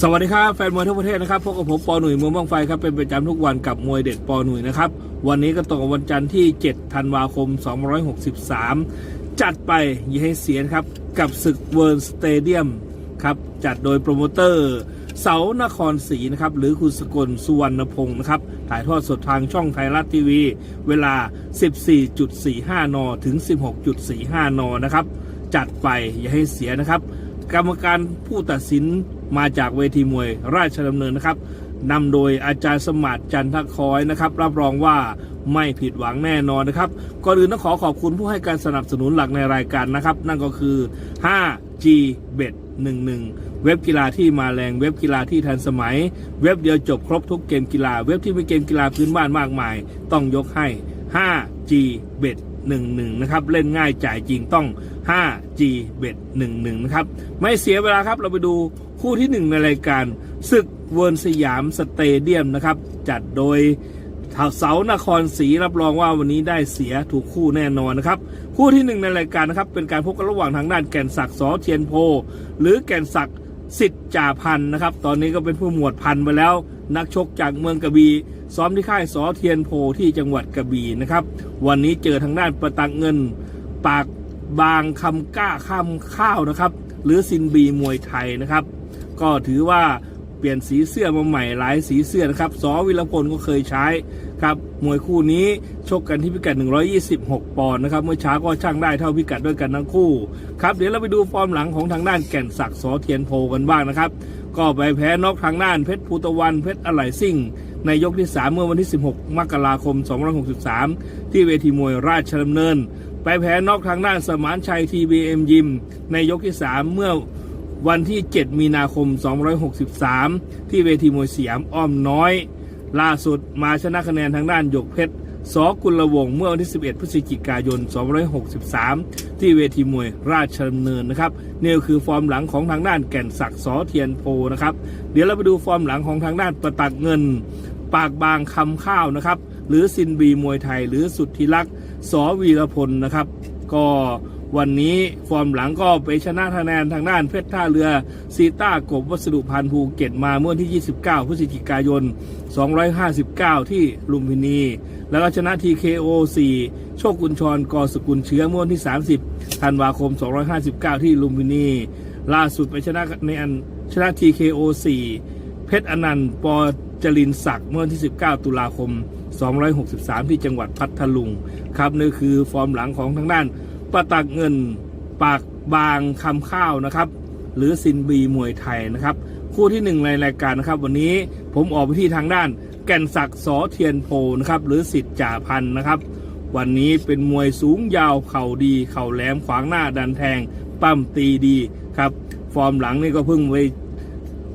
สวัสดีครับแฟนมวยทั่วประเทศนะครับพบกับผมปอหนุ่ยมืองบ้างไฟครับเป็นประจำทุกวันกับมวยเด็ดปอหนุ่ยนะครับวันนี้ก็ตรงกับวันจันทร์ที่ 7 ธันวาคม 2563 จัดไปอย่าให้เสียนครับ กับศึกเวิร์นสเตเดียมครับจัดโดยโปรโมเตอร์เสานครศรีนะครับหรือคุณสกลสุวรรณพงศ์นะครับถ่ายทอดสดทางช่องไทยรัฐทีวี เวลา 14.45 น ถึง 16.45 น นะครับจัดไปอย่าให้เสียนะครับ กรรมการผู้ตัดสินมาจากเวทีมวยราชดำเนินนะครับนำโดยอาจารย์สมัติจันทคอยนะครับ รับรองว่าไม่ผิดหวังแน่นอนนะครับก่อนอื่นต้องขอขอบคุณผู้ให้การสนับสนุนหลักในรายการนะครับ นั่นก็คือ 5G Bet 11 เว็บกีฬาที่มาแรงเว็บกีฬาที่ทันสมัย เว็บเดียวจบครบทุกเกมกีฬา เว็บที่มีเกมกีฬาพื้นบ้านมากมาย ต้องยกให้ 5G Bet 11นะครับเล่นง่ายจ่ายจริงต้อง 5G Bet 11นะครับไม่เสียเวลาครับเราไปดูคู่ที่ 1 ในรายการศึกเวิร์นสยามสเตเดียมนะครับจัดโดยเสานครศรีรับรองว่าวันนี้ได้เสียถูกคู่แน่นอนนะครับ คู่ที่ 1 ในรายการนะครับเป็นการพบกันระหว่างทางด้านแก่นศักดิ์สอเทียนโพ หรือแก่นศักดิ์สิทธิ์จ่าพันนะครับ ตอนนี้ก็เป็นผู้หมวดพันไปแล้ว นักชกจากเมืองกระบี่ซ้อมที่ค่ายสอเทียนโพที่จังหวัดกระบี่นะครับ วันนี้เจอทางด้านประตักเงิน ปากบางคำกล้าคำข้าวนะครับ หรือซินบีมวยไทยนะครับ ก็ถือว่าเปลี่ยนสีเสื้อมาใหม่หลายสีเสื้อนะครับสอวิรพลก็เคยใช้ครับมวยคู่นี้ชกกันที่พิกัด 126 ปอนด์นะครับเมื่อเช้าก็ช่างได้เท่าพิกัดด้วยกันทั้งคู่ครับเดี๋ยวเราไปดูฟอร์มหลังของทางด้านแก่นศักดิ์สอเทียนโพกันบ้างนะครับ ก็ไปแพ้นอกทางด้านเพชรภูตะวันเพชรอะไหล่ซิ่ง ในยกที่ 3 เมื่อวันที่ 16 มกราคม 2563 ที่เวทีมวยราชดำเนิน ไปแพ้นอกทางด้านสมานชัยทีบีเอ็มยิม ในยกที่ 3 เมื่อวันที่ 7 มีนาคม 2563 ที่เวทีมวยสยามอ้อมน้อย ล่าสุดมาชนะคะแนนทางด้านหยกเพชรสอกุลวงเมื่อวันที่ 11 พฤศจิกายน2563 ที่เวทีมวยราชดำเนินนะครับนี่ก็คือฟอร์มหลังของทางด้านแก่นศักดิ์สอเทียนโพนะครับ เดี๋ยวเราไปดูฟอร์มหลังของทางด้านประตักเงิน ปากบางคำข้าวนะครับ หรือซินบีมวยไทย หรือสุที่รักษ์สอวีรพลนะครับ ก็วันนี้ฟอร์มหลังก็ไปชนะคะแนนทางด้านเพชรท่าเรือซีต้ากบวัสดุพันธ์ภูเก็ตมาเมื่อวันที่ 29 พฤศจิกายน 259 ที่ลุมพินี แล้วก็ชนะ TKO 4โชคกุญชรกอสกุลเชื้อเมื่อวันที่ 30 ธันวาคม 259 ที่ลุมพินี ล่าสุดไปชนะในอันชนะ TKO 4 เพชรอนันต์ปอจรินศักดิ์เมื่อวันที่ 19 ตุลาคม 263 ที่จังหวัดพัทลุงครับนี่คือฟอร์มหลังของทางด้านประตักเงินปากบางคำข้าวนะครับ หรือซินบีมวยไทยนะครับ คู่ที่หนึ่งในรายการนะครับ วันนี้ผมออกไปที่ทางด้านแก่นศักดิ์สอเทียนโพนะครับ หรือสิทธิ์จ่าพันนะครับ วันนี้เป็นมวยสูงยาวเข่าดี เข่าแหลมขวางหน้าดันแทงปั้มตีดีครับ ฟอร์มหลังนี่ก็เพิ่งไป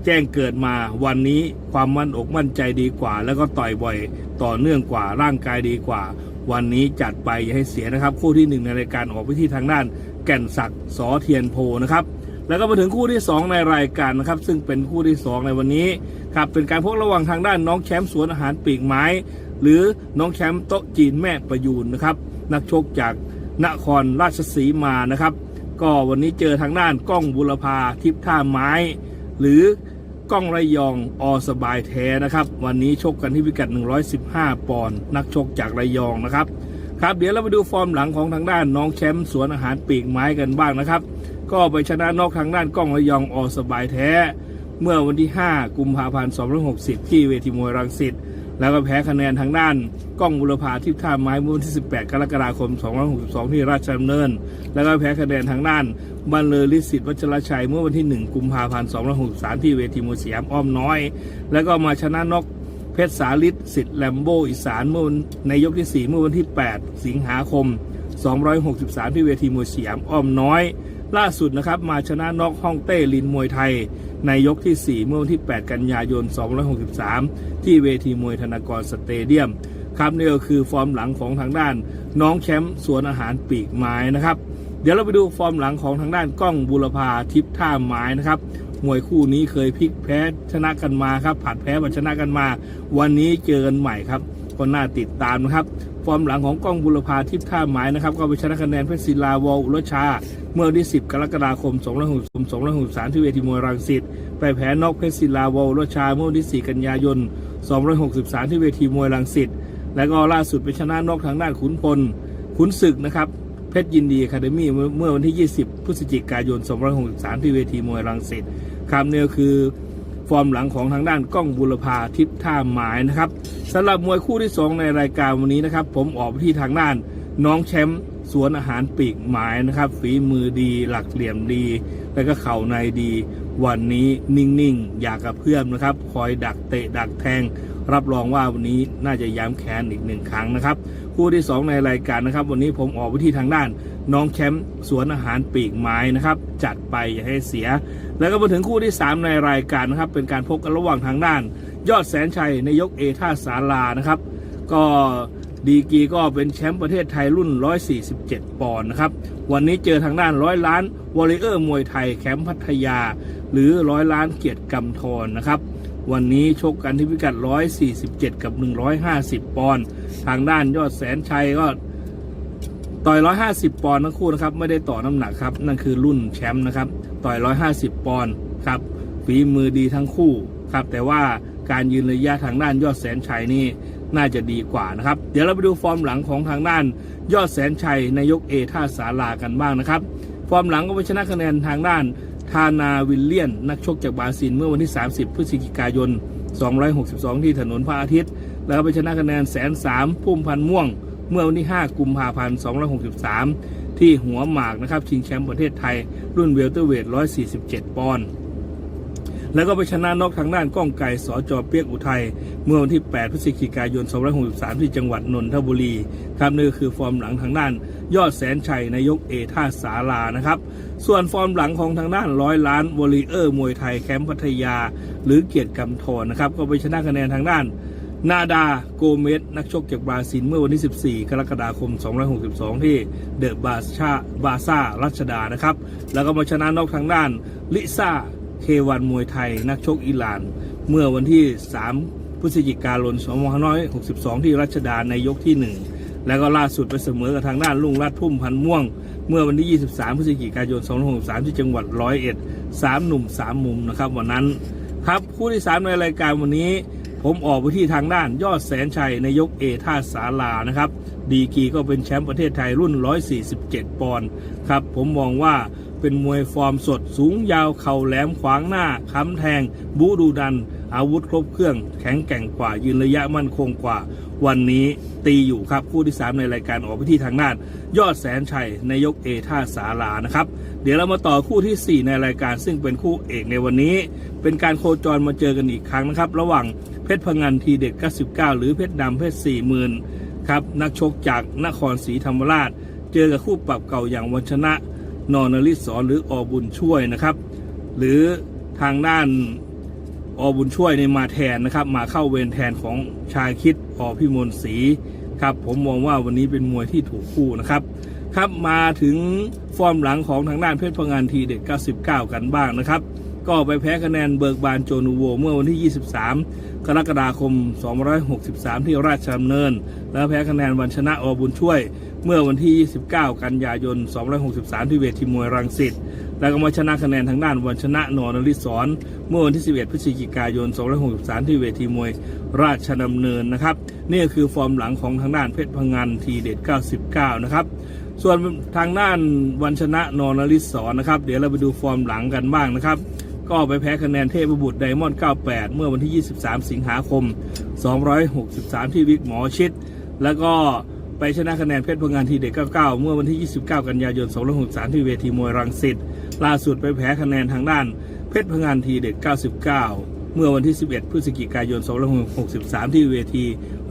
แจ้งเกิดมาวันนี้ความมั่นอกมั่นใจดีกว่า แล้วก็ต่อยบ่อยต่อเนื่องกว่าร่างกายดีกว่า วันนี้จัดไปอย่าให้เสียนะครับ คู่ที่หนึ่งในรายการออกไปที่ทางด้าน แก่นศักดิ์สอเทียนโพนะครับแล้วก็มาถึงคู่ที่สองในรายการนะครับซึ่งเป็นคู่ที่สองในวันนี้ครับเป็นการพบระหว่างทางด้านน้องแชมป์สวนอาหารปีกไม้ หรือน้องแชมป์โต๊ะจีนแม่ประยูนนะครับนักชกจากนครราชสีมานะครับ ก็วันนี้เจอทางด้านก้องบุรพาทิพท่าไม้ หรือ ก้องระยองอสบายแท้นะครับ วันนี้ชกกันที่พิกัด 115 ปอนด์นักชกจากระยองนะครับครับเดี๋ยวเราไปดูฟอร์มหลังของทางด้านน้องแชมป์สวนอาหารปีกไม้กันบ้างนะครับ ก็ไปชนะนอกทางด้านก้องระยองอสบายแท้ เมื่อวันที่ 5 กุมภาพันธ์ 2560 ที่เวทีมวยรังสิต แล้วก็แพ้คะแนนทางด้านกล้องบุรพาทิพย์ท่าไม้เมื่อวันที่ 18 กรกฎาคม 2562 ที่ราชดำเนิน แล้วก็แพ้คะแนนทางด้านบันเลอลิสิตวัชรชัยเมื่อวันที่ 1 กุมภาพันธ์ 2563 ที่เวทีมวยสยามอ้อมน้อย แล้วก็มาชนะนกเพชรสาลิศสิทธิ์แลมโบอีสานเมื่อวันในยกที่ 4 เมื่อวันที่ 8 สิงหาคม 263 ที่เวทีมวยสยามอ้อมน้อย ล่าสุดนะครับมาชนะนกฮ่องเต้ลินมวยไทย ในยกที่ 4 เมื่อวันที่ 8 กันยายน 263 ที่เวทีมวยธนากรสเตเดียม ครับนี่ก็คือฟอร์มหลังของทางด้าน น้องแชมป์สวนอาหารปีกไม้นะครับ เดี๋ยวเราไปดูฟอร์มหลังของทางด้านกล้องบุรพาทิพท่าไม้นะครับมวยคู่นี้เคยพลิกแพ้ชนะกันมาครับผัดแพ้มาชนะกันมา วันนี้เจอกันใหม่ครับก็น่าติดตามนะครับ ฟอร์มหลังของกล้องบุรพาทิพย์ท่าไม้นะครับ ก็ไปชนะคะแนนเพชรศิลาวอลอุรชา เมื่อวันที่ 10 กรกฎาคม2563 263ที่เวทีมวยรังสิตไปแพ้นอกเพชรศิลาวอลอุรชา เมื่อวันที่ 4 กันยายน 263 ที่เวทีมวยรังสิตและก็ล่าสุดไปชนะนอกทางด้านขุนพลขุนศึกนะครับเพชรยินดีคาเดมี่เมื่อวันที่ 20 พฤศจิกายน2563 ที่เวทีมวยรังสิตคำเนี่ยคือ ฟอร์มหลังของทางด้านกล้องบุรพาทิพท่าหมายนะครับสำหรับมวยคู่ที่ 2 ในรายการวันนี้นะครับ ผมออกไปที่ทางด้านน้องแชมป์สวนอาหารปีกหมายนะครับ ฝีมือดีหลักเหลี่ยมดี แล้วก็เข่าในดี วันนี้นิ่งๆ อยากกับเพื่อนนะครับ คอยดักเตะดักแทง รับรองว่าวันนี้น่าจะย้ำแค้นอีกหนึ่งครั้งนะครับ คู่ที่ 2 ในรายการนะครับ วันนี้ผมออกไปที่ทางด้าน น้องแชมป์สวนอาหารปีกไม้นะครับ จัดไปอย่าให้เสีย แล้วก็มาถึงคู่ที่ 3 ในรายการนะครับ เป็นการพบกันระหว่างทางด้าน ยอดแสนชัยในยกเอท่าสารานะครับ ก็ดีกีก็เป็นแชมป์ประเทศไทยรุ่น 147 ปอนด์นะครับ วันนี้เจอทางด้านร้อยล้านวอลเลเยอร์มวยไทยแคมป์พัทยา หรือร้อยล้านเกียรติกำธรนะครับวันนี้ชกกันที่พิกัด 147 กับ 150 ปอนด์ ทางด้านยอดแสนชัยก็ ต่อย 150 ปอนด์ทั้งคู่นะครับ ไม่ได้ต่อน้ำหนักครับ นั่นคือรุ่นแชมป์นะครับ ต่อย 150 ปอนด์ครับฝีมือดีทั้งคู่ครับ แต่ว่าการยืนระยะทางด้านยอดแสนชัยนี่น่าจะดีกว่านะครับ เดี๋ยวเราไปดูฟอร์มหลังของทางด้าน ยอดแสนชัยในยกเอท่าสารากันบ้างนะครับ ฟอร์มหลังก็ไปชนะคะแนนทางด้านทานาวิลเลียน นักชกจากบราซิลเมื่อวันที่ 30 พฤศจิกายน 262 ที่ถนนพระอาทิตย์ แล้วก็ไปชนะคะแนนแสนสามพุ่มพันม่วง เมื่อวันที่ 5 กุมภาพันธ์ 2563 ที่หัวหมากนะครับชิงแชมป์ประเทศไทย รุ่นเวลเตอร์เวท 147 ปอนด์แล้วก็ไปชนะนอกทางด้านก้องไก่สอจอเปียกอุทัย เมื่อวันที่ 8 พฤศจิกายน 2563 ที่จังหวัดนนทบุรีครับนี่คือฟอร์มหลังทางด้าน ยอดแสนชัยในยกเอท่าสารานะครับ ส่วนฟอร์มหลังของทางด้านร้อยล้านวอลเลเยอร์มวยไทยแคมป์พัทยา หรือเกียรติกำธรนะครับ ก็ไปชนะคะแนนทางด้าน นาดาโกเมสนักชกจากบราซิลเมื่อวันที่ 14 กรกฎาคม 262 ที่เดอะบาชาบาซ่ารัชดานะครับ แล้วก็มาชนะนอกทางด้าน ลิซ่าเควันมวยไทย นักชกอิหร่าน เมื่อวันที่ 3 พฤศจิกายน 2562 ที่รัชดาในยกที่ 1 แล้วก็ล่าสุดไปเสมอกับทางด้านลุงรัดพุ่มพันม่วง เมื่อวันที่ 23 พฤศจิกายน 2563 ที่จังหวัดร้อยเอ็ดสามหนุ่มสามมุมนะครับวันนั้นครับคู่ที่ 3 ในรายการวันนี้ ผมออกไปที่ทางด้านยอดแสนชัยนายกเอท่าสาลานะครับดีกีก็เป็นแชมป์ประเทศไทยรุ่น 147 ปอนด์ครับ ผมมองว่าเป็นมวยฟอร์มสดสูงยาวเข่าแหลมขวางหน้าค้ำแทงบูดูดัน อาวุธครบเครื่องแข็งแกร่งกว่า ยืนระยะมั่นคงกว่า วันนี้ตีอยู่ครับ คู่ที่ 3 ในรายการออกไปที่ทางด้าน ยอดแสนชัยในยกเอท่าสาลานะครับ เดี๋ยวเรามาต่อคู่ทีสี่ 4 ในรายการซึ่งเป็นคู่เอกในวันนี้ เป็นการโคจรมาเจอกันอีกครั้งนะครับ ระหว่างเพชรพงันทีเด็ด99 หรือเพชรดำเพชร40,000ครับนักชกจากนครศรีธรรมราช เจอกับคู่ปรับเก่าอย่างวันชนะนอนริศรหรืออบุญช่วยนะครับ หรือทางด้าน อบุญช่วยในมาแทนนะครับ มาเข้าเวรแทนของชายคิดอพิมลศรีครับ ผมมองว่าวันนี้เป็นมวยที่ถูกคู่นะครับ ครับมาถึงฟอร์มหลังของทางด้านเพชรพงันทีเด็ด 99 กันบ้างนะครับ ก็ไปแพ้คะแนนเบิกบานโจนูโวเมื่อวันที่ 23 กรกฎาคม 263 ที่ราชดำเนิน แล้วแพ้คะแนนวันชนะอบุญช่วย เมื่อวันที่ 29 กันยายน 263 ที่เวทีมวยรังสิต แล้วก็มาชนะคะแนนทางด้านวันชนะนนริศรเมื่อวันที่ 11 พฤศจิกายน 263 ที่เวทีมวยราชดำเนินนะครับ นี่ก็คือฟอร์มหลังของทางด้านเพชรพงันทีเด็ด 99 นะครับ ส่วนทางด้านวันชนะนนริศรนะครับ เดี๋ยวเราไปดูฟอร์มหลังกันบ้างนะครับ ก็ไปแพ้คะแนนเทพบุตรไดมอนด์ 98 เมื่อวันที่ 23 สิงหาคม 263 ที่วิกหมอชิด แล้วก็ ไปชนะคะแนนเพชรพงันทีเด็ก99 เมื่อวันที่ 29 กันยายน2563ที่เวทีมวยรังสิตล่าสุดไปแพ้คะแนนทางด้านเพชรพงันทีเด็ก 99 เมื่อวันที่ 11 พฤศจิกายน2563 ที่เวที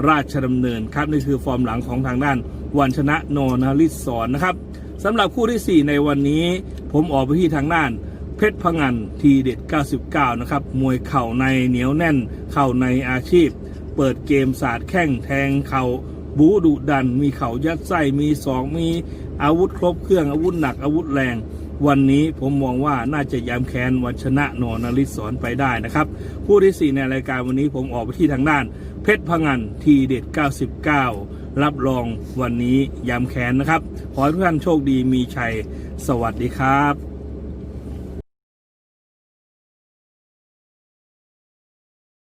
ราชดำเนินครับนี่คือฟอร์มหลังของทางด้านวันชนะโนนาริศรนะครับสำหรับคู่ที่ 4 ในวันนี้ ผมออกไปที่ทางด้านเพชรพงันทีเด็ด 99 นะครับ มวยเข่าในเหนียวแน่น เข่าในอาชีพ เปิดเกมศาสาดแข้งแทงเข่า บูดุดัน มีเข่ายัดไส้มีสองมีอาวุธครบเครื่องอาวุธหนักอาวุธแรง วันนี้ผมมองว่าน่าจะย้ำแค้นวันชนะนนริศรไปได้นะครับคู่ที่ 4 ในรายการวันนี้ผมออกไปที่ทางด้าน เพชรพงันทีเด็ด 99 รับรองวันนี้ยำแขนนะครับ ขอให้ทุกท่านโชคดีมีชัย สวัสดีครับ